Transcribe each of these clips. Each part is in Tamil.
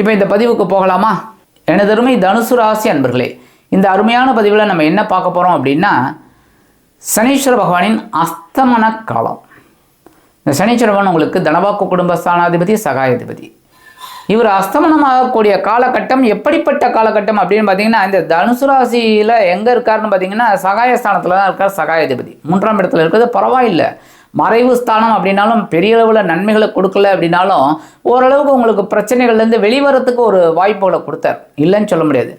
இப்போ இந்த பதிவுக்கு போகலாமா? எனதருமை தனுசு ராசி அன்பர்களே இந்த அருமையான பதிவில் நம்ம என்ன பார்க்க போகிறோம் அப்படின்னா சனீஸ்வர பகவானின் அஸ்தமன காலம். இந்த சனீஸ்வர பகவான் உங்களுக்கு தனவாக்கு குடும்பஸ்தானாதிபதி சகாயாதிபதி. இவர் அஸ்தமனமாகக்கூடிய காலகட்டம் எப்படிப்பட்ட காலகட்டம் அப்படின்னு பார்த்தீங்கன்னா இந்த தனுசு ராசியில் எங்கே இருக்காருன்னு பார்த்தீங்கன்னா சகாயஸ்தானத்தில் தான் இருக்கார் சகாயாதிபதி. மூன்றாம் இடத்துல இருக்கிறது பரவாயில்லை. மறைவு ஸ்தானம் அப்படின்னாலும் பெரிய அளவில் நன்மைகளை கொடுக்கல அப்படின்னாலும் ஓரளவுக்கு உங்களுக்கு பிரச்சனைகள்லேருந்து வெளிவரத்துக்கு ஒரு வாய்ப்புகளை கொடுத்தார். இல்லைன்னு சொல்ல முடியாது.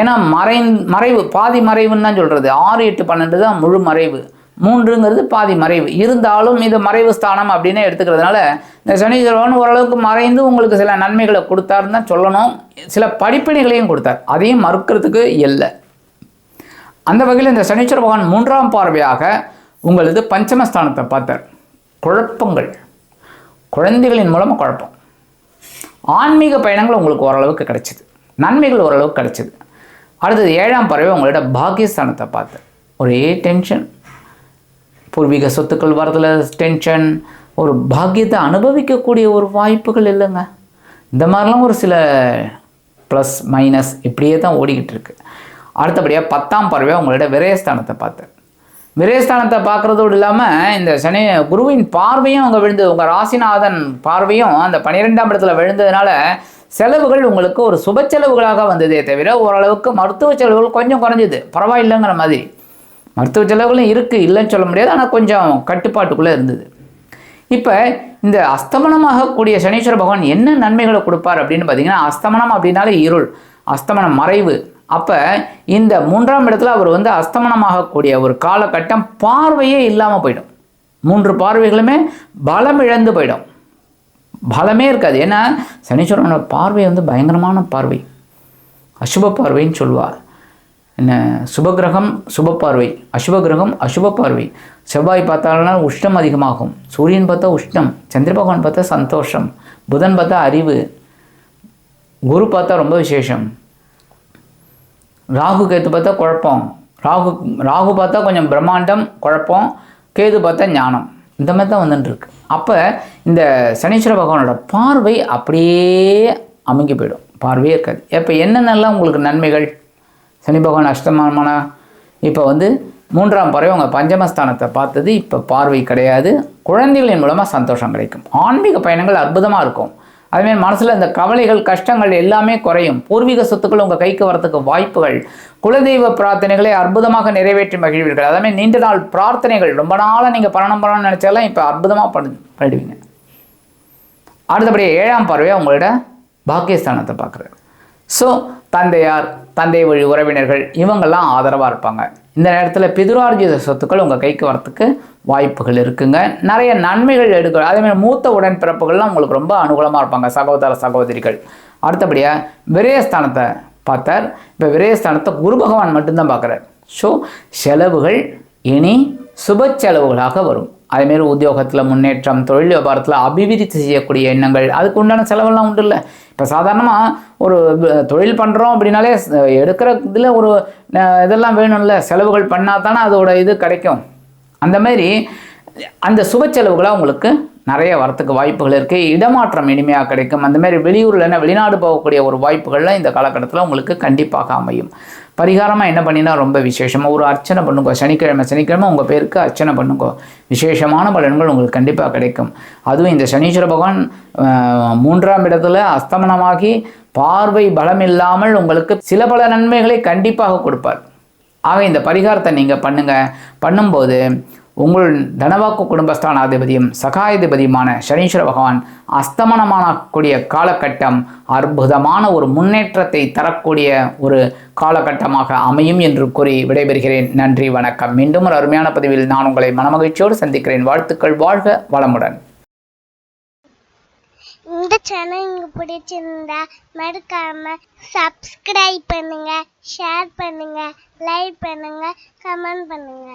ஏன்னா மறை மறைவு பாதி மறைவுன்னு தான் சொல்கிறது ஆறு எட்டு பன்னெண்டு தான் முழு மறைவு. மூன்றுங்கிறது பாதி மறைவு. இருந்தாலும் இது மறைவு ஸ்தானம் அப்படின்னு எடுத்துக்கிறதுனால இந்த சனீஸ்வரன் ஓரளவுக்கு மறைந்து உங்களுக்கு சில நன்மைகளை கொடுத்தாருன்னு தான் சொல்லணும். சில படிப்பினைகளையும் கொடுத்தார். அதையும் மறுக்கிறதுக்கு இல்லை. அந்த வகையில் இந்த சனீஸ்வர பகவான் மூன்றாம் பார்வையாக உங்களது பஞ்சமஸ்தானத்தை பார்த்தார். குழப்பங்கள். குழந்தைகளின் மூலமாக குழப்பம். ஆன்மீக பயணங்கள் உங்களுக்கு ஓரளவுக்கு கிடைச்சிது. நன்மைகள் ஓரளவுக்கு கிடைச்சிது. அடுத்தது ஏழாம் பறவை உங்களோட பாக்கியஸ்தானத்தை பார்த்தேன் ஒரே டென்ஷன் பூர்வீக சொத்துக்கள் வரதில் டென்ஷன் ஒரு பாக்கியத்தை அனுபவிக்கக்கூடிய ஒரு வாய்ப்புகள் இல்லைங்க. இந்த மாதிரிலாம் ஒரு சில ப்ளஸ் மைனஸ் இப்படியே தான் ஓடிக்கிட்டு இருக்கு. அடுத்தபடியாக பத்தாம் பறவை உங்களோட விரயஸ்தானத்தை பார்த்தேன் விரயஸ்தானத்தை பார்க்குறதோடு இல்லாமல் இந்த சனி குருவின் பார்வையும் அங்கே விழுந்து உங்கள் ராசிநாதன் பார்வையும் அந்த பன்னிரெண்டாம் இடத்துல விழுந்ததுனால செலவுகள் உங்களுக்கு ஒரு சுப செலவுகளாக வந்ததே தவிர ஓரளவுக்கு மருத்துவ செலவுகள் கொஞ்சம் குறைஞ்சிது. பரவாயில்லைங்கிற மாதிரி. மருத்துவ செலவுகளும் இருக்குது இல்லைன்னு சொல்ல முடியாது ஆனால் கொஞ்சம் கட்டுப்பாட்டுக்குள்ளே இருந்தது. இப்போ இந்த அஸ்தமனமாகக்கூடிய சனீஸ்வர பகவான் என்ன நன்மைகளை கொடுப்பார் அப்படின்னு பார்த்தீங்கன்னா அஸ்தமனம் அப்படின்னாலே இருள் அஸ்தமனம் மறைவு அப்போ இந்த மூன்றாம் இடத்துல அவர் வந்து அஸ்தமனமாகக்கூடிய ஒரு காலகட்டம் பார்வையே இல்லாமல் போயிடும். மூன்று பார்வைகளுமே பலம் இழந்து போயிடும். பலமே இருக்காது. ஏன்னா சனீஸ்வரனோட பார்வை வந்து பயங்கரமான பார்வை. அசுப பார்வைன்னு சொல்லுவார் என்ன சுபகிரகம் சுப பார்வை. அசுப கிரகம் அசுப பார்வை. செவ்வாய் பார்த்தாலும்னா உஷ்ணம் அதிகமாகும். சூரியன் பார்த்தா உஷ்ணம் சந்திர பகவான் பார்த்தா சந்தோஷம். புதன் பார்த்தா அறிவு. குரு பார்த்தா ரொம்ப விசேஷம். ராகு கேத்து பார்த்தா குழப்பம். ராகு ராகு பார்த்தா கொஞ்சம் பிரம்மாண்டம் குழப்பம். கேது பார்த்தா ஞானம். இந்த மாதிரி தான் வந்துட்டுருக்கு. அப்போ இந்த சனீஸ்வர பகவானோட பார்வை அப்படியே அமைங்கி போயிடும். பார்வையே இருக்காது. இப்போ என்னென்னலாம் உங்களுக்கு நன்மைகள்? சனி பகவான் அஷ்டமமான இப்போ வந்து மூன்றாம் பறவை உங்கள் பஞ்சமஸ்தானத்தை பார்த்தது. இப்போ பார்வை கிடையாது. குழந்தைகளின் மூலமாக சந்தோஷம் கிடைக்கும். ஆன்மீக பயணங்கள் அற்புதமாக இருக்கும். அதுமாரி மனசில் இந்த கவலைகள் கஷ்டங்கள் எல்லாமே குறையும். பூர்வீக சொத்துக்கள் உங்கள் கைக்கு வரத்துக்கு வாய்ப்புகள். குலதெய்வ பிரார்த்தனைகளை அற்புதமாக நிறைவேற்றி மகிழ்வீர்கள். அதேமாதிரி நீண்ட நாள் பிரார்த்தனைகள் ரொம்ப நாளாக நீங்கள் பண்ணணும் பண்ணணும்னு நினச்சாலும் இப்போ அற்புதமாக பண்ணு பண்ணிடுவீங்க. அடுத்தபடி ஏழாம் பார்வையாக உங்களோட பாக்கியஸ்தானத்தை பார்க்குறேன். ஸோ தந்தையார் தந்தை வழி உறவினர்கள் இவங்கெல்லாம் ஆதரவாக இருப்பாங்க. இந்த நேரத்தில் பிதுரார்ஜித சொத்துக்கள் உங்கள் கைக்கு வரத்துக்கு வாய்ப்புகள் இருக்குங்க. நிறைய நன்மைகள் எடுக்க அதேமாதிரி மூத்த உடன்பிறப்புகள்லாம் உங்களுக்கு ரொம்ப அனுகூலமாக இருப்பாங்க சகோதர சகோதரிகள். அடுத்தபடியாக விரயஸ்தானத்தை பார்த்தார். இப்போ விரயஸ்தானத்தை குரு பகவான் மட்டும்தான் பார்க்குறார். ஸோ செலவுகள் இனி சுப செலவுகளாக வரும். அதேமாரி உத்தியோகத்தில் முன்னேற்றம் தொழில் வியாபாரத்தில் அபிவிருத்தி செய்யக்கூடிய எண்ணங்கள் அதுக்கு உண்டான செலவெல்லாம் உண்டு இல்லை இப்போ சாதாரணமாக ஒரு தொழில் பண்ணுறோம் அப்படின்னாலே எடுக்கிற இதில் ஒரு இதெல்லாம் வேணும்ல. செலவுகள் பண்ணால் தானே அதோட இது கிடைக்கும். அந்த மாதிரி அந்த சுப செலவுகளாக உங்களுக்கு நிறைய வரத்துக்கு வாய்ப்புகள் இருக்குது இடமாற்றம் இனிமையாக கிடைக்கும். அந்த மாதிரி வெளியூரில் வெளிநாடு போகக்கூடிய ஒரு வாய்ப்புகள்லாம் இந்த காலகட்டத்தில் உங்களுக்கு கண்டிப்பாக அமையும். பரிகாரமாக என்ன பண்ணினா ரொம்ப விசேஷமாக ஒரு அர்ச்சனை பண்ணுங்க. சனிக்கிழமை சனிக்கிழமை உங்கள் பேருக்கு அர்ச்சனை பண்ணுங்க. விசேஷமான பலன்கள் உங்களுக்கு கண்டிப்பாக கிடைக்கும். அதுவும் இந்த சனீஸ்வர பகவான் மூன்றாம் இடத்துல அஸ்தமனமாகி பார்வை பலம் இல்லாமல் உங்களுக்கு சில பல நன்மைகளை கண்டிப்பாக கொடுப்பார். ஆக இந்த பரிகாரத்தை நீங்கள் பண்ணுங்கள் பண்ணும்போது உங்கள் தனவாக்கு குடும்பஸ்தானாதிபதியும் சகாயாதிபதியுமான சனீஸ்வர பகவான் அஸ்தமனமானக்கூடிய காலகட்டம் அற்புதமான ஒரு முன்னேற்றத்தை தரக்கூடிய ஒரு காலகட்டமாக அமையும் என்று கூறி விடைபெறுகிறேன். நன்றி வணக்கம். மீண்டும் ஒரு அருமையான பதிவில் நான் உங்களை மனமகிழ்ச்சியோடு சந்திக்கிறேன். வாழ்த்துக்கள் வாழ்க வளமுடன். இந்த சேனல் உங்களுக்கு பிடிச்சிருந்தா மறக்காம சப்ஸ்கிரைப் பண்ணுங்க ஷேர் பண்ணுங்க லைக் பண்ணுங்க கமெண்ட் பண்ணுங்க.